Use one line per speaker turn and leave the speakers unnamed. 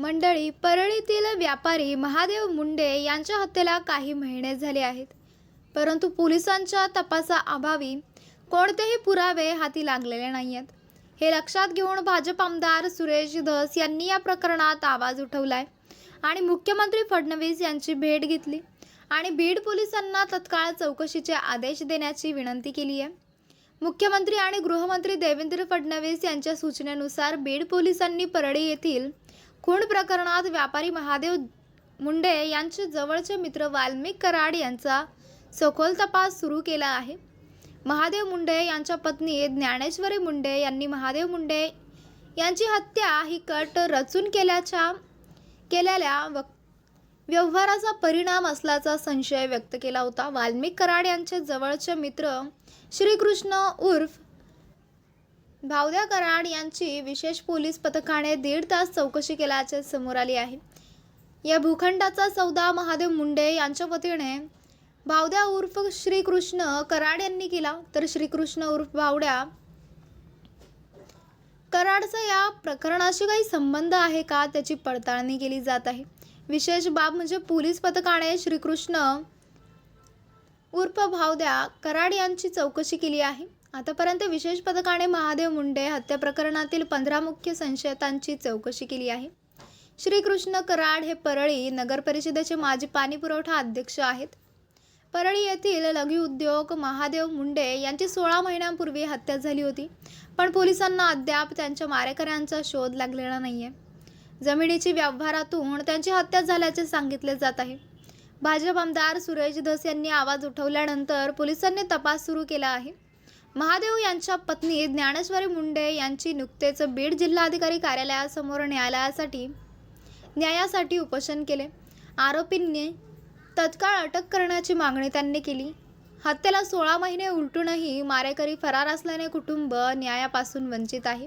मंडळी परळीतील व्यापारी महादेव मुंडे यांच्या हत्येला काही महिने झाले आहेत. परंतु पोलिसांच्या तपासाअभावी कोणतेही पुरावे हाती लागलेले नाही आहेत हे लक्षात घेऊन भाजप आमदार सुरेश धस यांनी या प्रकरणात आवाज उठवलाय आणि मुख्यमंत्री फडणवीस यांची भेट घेतली आणि बीड पोलिसांना तत्काळ चौकशीचे आदेश देण्याची विनंती केली आहे. मुख्यमंत्री आणि गृहमंत्री देवेंद्र फडणवीस यांच्या सूचनेनुसार बीड पोलिसांनी परळी येथील खून प्रकरणात व्यापारी महादेव मुंडे यांचे जवळचे मित्र वाल्मिक कराड यांचा सखोल तपास सुरू केला आहे. महादेव मुंडे यांच्या पत्नी ज्ञानेश्वरी मुंडे यांनी महादेव मुंडे यांची हत्या ही कट रचून केल्याच्या केलेल्या वक व्यवहाराचा परिणाम असल्याचा संशय व्यक्त केला होता. वाल्मिक कराड यांचे जवळचे मित्र श्रीकृष्ण उर्फ भावद्या कराड यांची विशेष पोलीस पथकाने दीड तास चौकशी केल्याचे समोर आली आहे. या भूखंडाचा सौदा महादेव मुंडे यांच्या वतीने भावद्या उर्फ श्रीकृष्ण कराड यांनी केला. तर श्रीकृष्ण उर्फ भावड्या कराडचा या प्रकरणाशी काही संबंध आहे का? त्याची पडताळणी केली जात आहे. विशेष बाब म्हणजे पोलीस पथकाने श्रीकृष्ण उर्फ भावद्या कराड यांची चौकशी केली आहे. आतापर्यंत विशेष पथकाने महादेव मुंडे हत्या प्रकरणातील पंधरा मुख्य संशयितांची चौकशी केली आहे. श्रीकृष्ण कराड हे परळी नगर परिषदेचे माजी पाणी पुरवठा अध्यक्ष आहेत. परळी येथील लघु उद्योग महादेव मुंडे यांची सोळा महिन्यांपूर्वी हत्या झाली होती. पण पोलिसांना अद्याप त्यांच्या मारेकऱ्यांचा शोध लागलेला नाही आहे जमिनीची व्यवहारातून त्यांची हत्या झाल्याचे सांगितले जात आहे. भाजप आमदार सुरेश धस यांनी आवाज उठवल्यानंतर पोलिसांनी तपास सुरू केला आहे. महादेव यांच्या पत्नी ज्ञानेश्वरी मुंडे यांची नुकतेच बीड जिल्हाधिकारी कार्यालयासमोर न्यायालयासाठी न्यायासाठी उपोषण केले. आरोपींनी तत्काळ अटक करण्याची मागणी त्यांनी केली. हत्येला सोळा महिने उलटूनही मारेकरी फरार असल्याने कुटुंब न्यायापासून वंचित आहे.